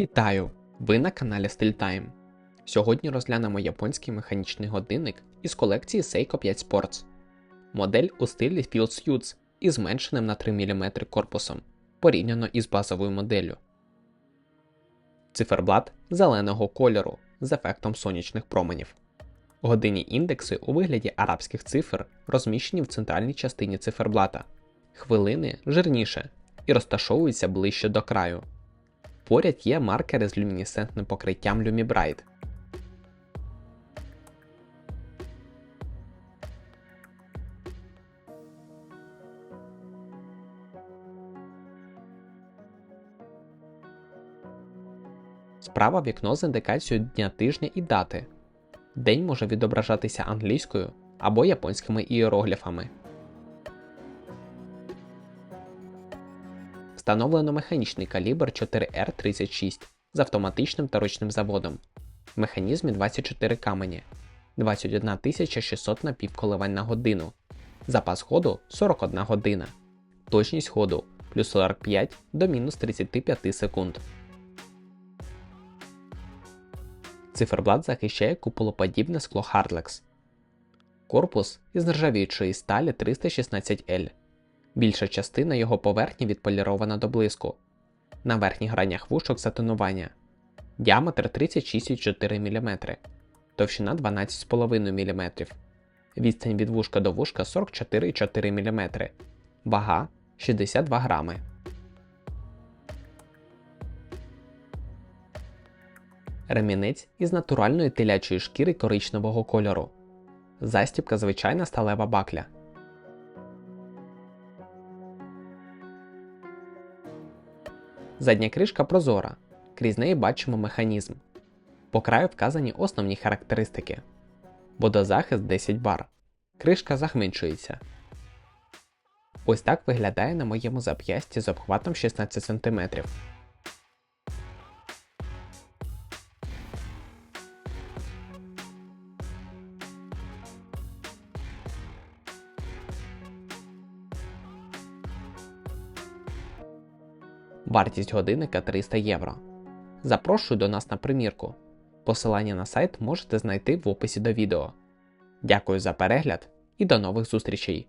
Вітаю! Ви на каналі StyleTime. Сьогодні розглянемо японський механічний годинник із колекції Seiko 5 Sports. Модель у стилі Field Suits із зменшеним на 3 мм корпусом порівняно із базовою моделлю. Циферблат зеленого кольору з ефектом сонячних променів. Годинні індекси у вигляді арабських цифр розміщені в центральній частині циферблата. Хвилини жирніше і розташовуються ближче до краю. Поряд є маркери з люмінесцентним покриттям Lumibright. Справа вікно з індикацією дня тижня і дати. День може відображатися англійською або японськими ієрогліфами. Встановлено механічний калібр 4R36 з автоматичним та ручним заводом. Механізмі 24 камені, 21 600 напівколивань на годину. Запас ходу 41 година. Точність ходу плюс 45 до мінус 35 секунд. Циферблат захищає куполоподібне скло Hardlex. Корпус із нержавіючої сталі 316L. Більша частина його поверхні відполірована до блиску. На верхніх гранях вушок затонування. Діаметр 36,4 мм, товщина 12,5 мм. Відстань від вушка до вушка 44,4 мм. Вага 62 грами. Ремінець із натуральної телячої шкіри коричневого кольору. Застібка звичайна сталева бакля. Задня кришка прозора. Крізь неї бачимо механізм. По краю вказані основні характеристики. Водозахист 10 бар. Кришка захмінчується. Ось так виглядає на моєму зап'ясті з обхватом 16 см. Вартість годинника 300 євро. Запрошую до нас на примірку. Посилання на сайт можете знайти в описі до відео. Дякую за перегляд і до нових зустрічей!